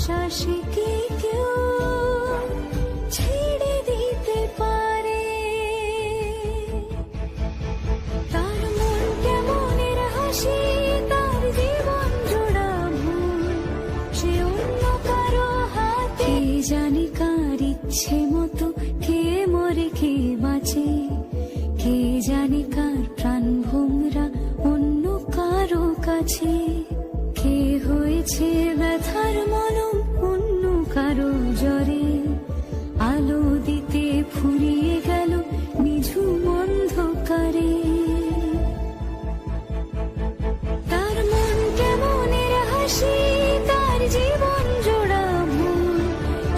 ভালোবাসা শিখে কেউ ছেড়ে দিতে পারে? তার মন কেমনের সে অন্য কারও হাতে। কে জানি ইচ্ছে মতো কে মরে, কে বাঁচে? কে জানি কার প্রাণ অন্য কারও কাছে? কে হয়েছে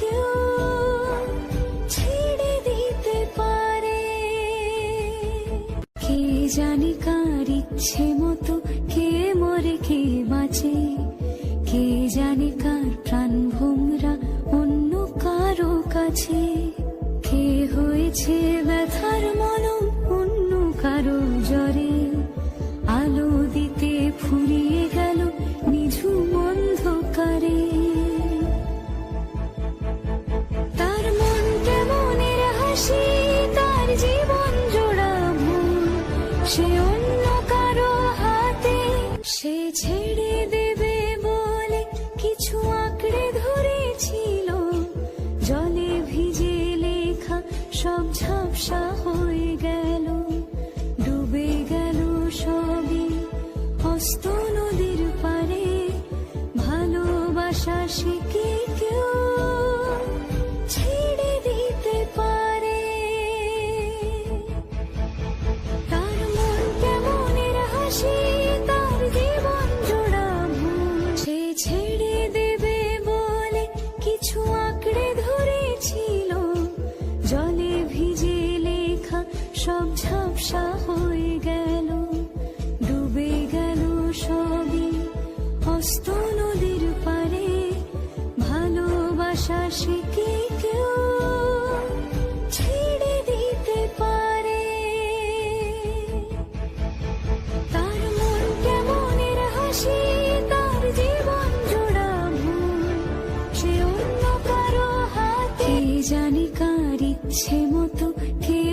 কেউ ছেড়ে দিতে পারে? কে জানি কার ইচ্ছে মতো কে মরে কে বাঁচে? কে জানি কার অন্য কারও কাছে? কে হয়েছে ব্যথার মলম অন্য কারও জ্বরে? সে অন্য কারও হাতে সে ছেড়ে দেবে বলে কিছু আঁকড়ে ধরেছিল। জলে ভিজে লেখা সব হয়ে গেল। ডুবে গেল সবই হস্ত নদীর পারে। ভালোবাসা শিখে কেউ ঝাপসা হয়ে গেল, ডুবে গেল সবই। হস্ত নদীর পারে ভালোবাসা শিখে কেউ দিতে পারে? তার হাসি, তার জীবন সে হাতে। জানি কার ইচ্ছে মতো, কে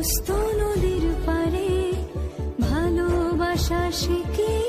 হস্ত নদীর পারে ভালোবাসা শিখে